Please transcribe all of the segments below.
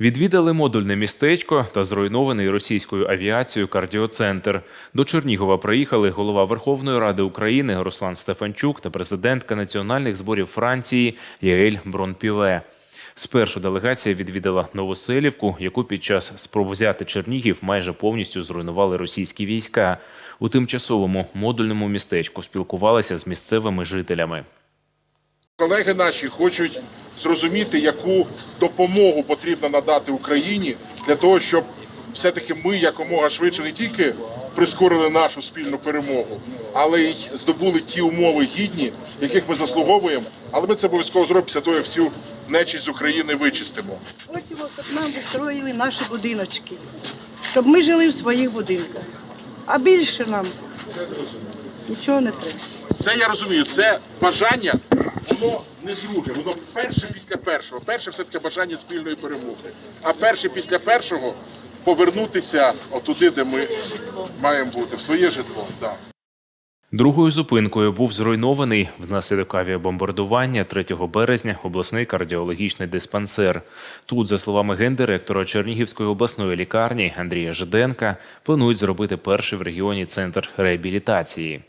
Відвідали модульне містечко та зруйнований російською авіацією кардіоцентр. До Чернігова приїхали голова Верховної Ради України Руслан Стефанчук та президентка національних зборів Франції Єель Бронпіве. Спершу делегація відвідала Новоселівку, яку під час спроб взяти Чернігів майже повністю зруйнували російські війська. У тимчасовому модульному містечку спілкувалися з місцевими жителями. Колеги наші хочуть зрозуміти, яку допомогу потрібно надати Україні для того, щоб все-таки ми якомога швидше не тільки прискорили нашу спільну перемогу, але й здобули ті умови гідні, яких ми заслуговуємо. Але ми це обов'язково зробимо після того, як всю нечість з України вичистимо. Хочемо, щоб нам вистроїли наші будиночки, щоб ми жили в своїх будинках. А більше нам нічого не треба. Це я розумію. Це бажання, воно не друге, воно перше після першого. Перше все таки бажання спільної перемоги. А перше після першого повернутися отуди, де ми маємо бути, в своє житло. Да. Другою зупинкою був зруйнований внаслідок авіабомбардування 3 березня обласний кардіологічний диспансер. Тут, за словами гендиректора Чернігівської обласної лікарні Андрія Жиденка, планують зробити перший в регіоні центр реабілітації.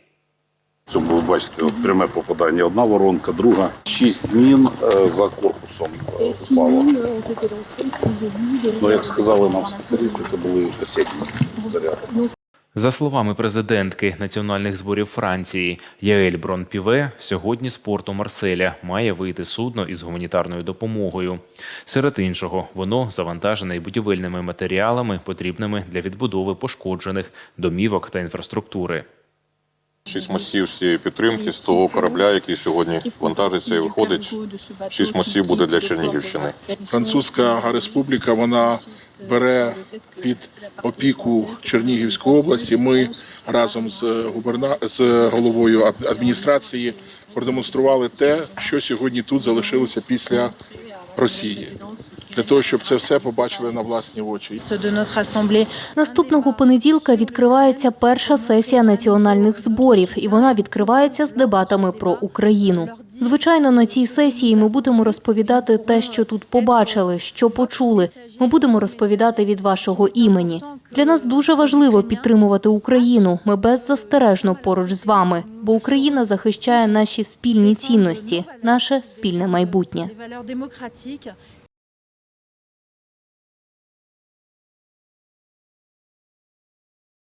Цьому ви бачите от пряме попадання. Одна воронка, друга. Шість мін е, за корпусом е, впало. Ну, як сказали нам спеціалісти, це були касетні заряди. За словами президентки національних зборів Франції Яель Бронпіве, сьогодні з порту Марселя має вийти судно із гуманітарною допомогою. Серед іншого, воно завантажене будівельними матеріалами, потрібними для відбудови пошкоджених домівок та інфраструктури. Шість мостів всієї підтримки з того корабля, який сьогодні вантажиться і виходить. Шість мостів буде для Чернігівщини. Французька республіка вона бере під опіку Чернігівської області. Ми разом з губерна... з головою адміністрації продемонстрували те, що сьогодні тут залишилося після Росії, для того, щоб це все побачили на власні очі. Наступного понеділка відкривається перша сесія національних зборів, і вона відкривається з дебатами про Україну. Звичайно, на цій сесії ми будемо розповідати те, що тут побачили, що почули. Ми будемо розповідати від вашого імені. Для нас дуже важливо підтримувати Україну. Ми беззастережно поруч з вами, бо Україна захищає наші спільні цінності, наше спільне майбутнє.